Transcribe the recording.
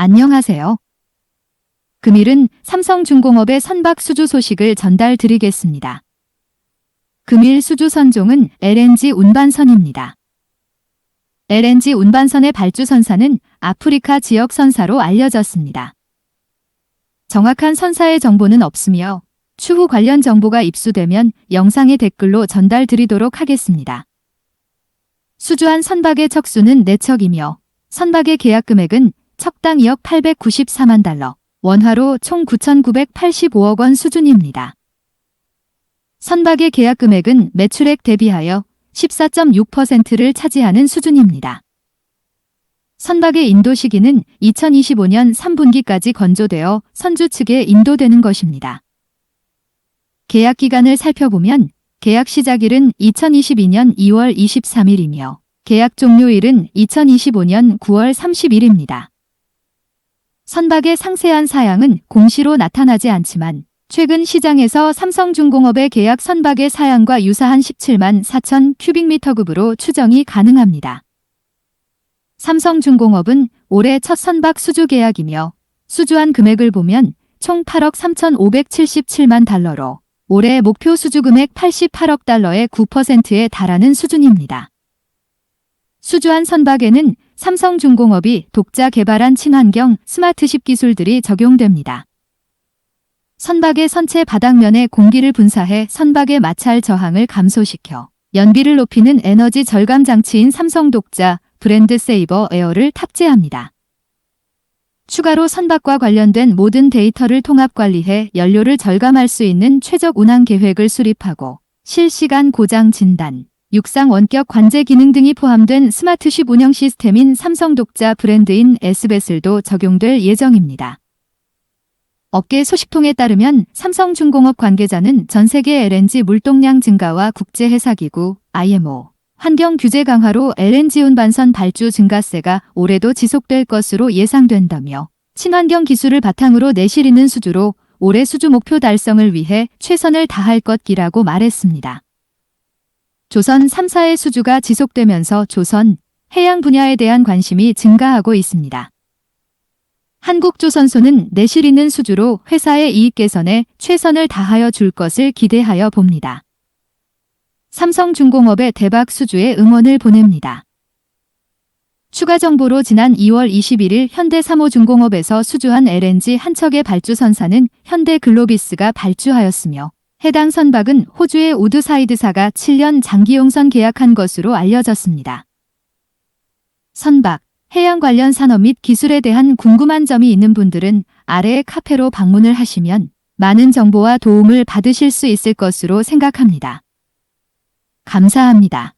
안녕하세요. 금일은 삼성중공업의 선박 수주 소식을 전달 드리겠습니다. 금일 수주 선종은 LNG 운반선입니다. LNG 운반선의 발주 선사는 아프리카 지역 선사로 알려졌습니다. 정확한 선사의 정보는 없으며 추후 관련 정보가 입수되면 영상의 댓글로 전달 드리도록 하겠습니다. 수주한 선박의 척수는 4척이며 선박의 계약 금액은 척당 2억 894만 달러, 원화로 총 9,985억 원 수준입니다. 선박의 계약 금액은 매출액 대비하여 14.6%를 차지하는 수준입니다. 선박의 인도 시기는 2025년 3분기까지 건조되어 선주 측에 인도되는 것입니다. 계약 기간을 살펴보면 계약 시작일은 2022년 2월 23일이며 계약 종료일은 2025년 9월 30일입니다. 선박의 상세한 사양은 공시로 나타나지 않지만 최근 시장에서 삼성중공업의 계약 선박의 사양과 유사한 17만 4천 큐빅미터급으로 추정이 가능합니다. 삼성중공업은 올해 첫 선박 수주 계약이며 수주한 금액을 보면 총 8억 3,577만 달러로 올해 목표 수주 금액 88억 달러의 9%에 달하는 수준입니다. 수주한 선박에는 삼성중공업이 독자 개발한 친환경 스마트십 기술들이 적용됩니다. 선박의 선체 바닥면에 공기를 분사해 선박의 마찰 저항을 감소시켜 연비를 높이는 에너지 절감 장치인 삼성 독자 브랜드 세이버 에어를 탑재합니다. 추가로 선박과 관련된 모든 데이터를 통합 관리해 연료를 절감할 수 있는 최적 운항 계획을 수립하고 실시간 고장 진단, 육상 원격 관제 기능 등이 포함된 스마트쉽 운영 시스템인 삼성 독자 브랜드인 S베슬도 적용될 예정입니다. 업계 소식통에 따르면 삼성중공업 관계자는 전 세계 LNG 물동량 증가와 국제회사기구 IMO 환경 규제 강화로 LNG 운반선 발주 증가세가 올해도 지속될 것으로 예상된다며 친환경 기술을 바탕으로 내실 있는 수주로 올해 수주 목표 달성을 위해 최선을 다할 것이라고 말했습니다. 조선 3사의 수주가 지속되면서 조선 해양 분야에 대한 관심이 증가하고 있습니다. 한국조선소는 내실 있는 수주로 회사의 이익 개선에 최선을 다하여 줄 것을 기대하여 봅니다. 삼성중공업의 대박 수주에 응원을 보냅니다. 추가 정보로 지난 2월 21일 현대 3호중공업에서 수주한 LNG 한 척의 발주 선사는 현대 글로비스가 발주하였으며 해당 선박은 호주의 우드사이드사가 7년 장기용선 계약한 것으로 알려졌습니다. 선박, 해양 관련 산업 및 기술에 대한 궁금한 점이 있는 분들은 아래의 카페로 방문을 하시면 많은 정보와 도움을 받으실 수 있을 것으로 생각합니다. 감사합니다.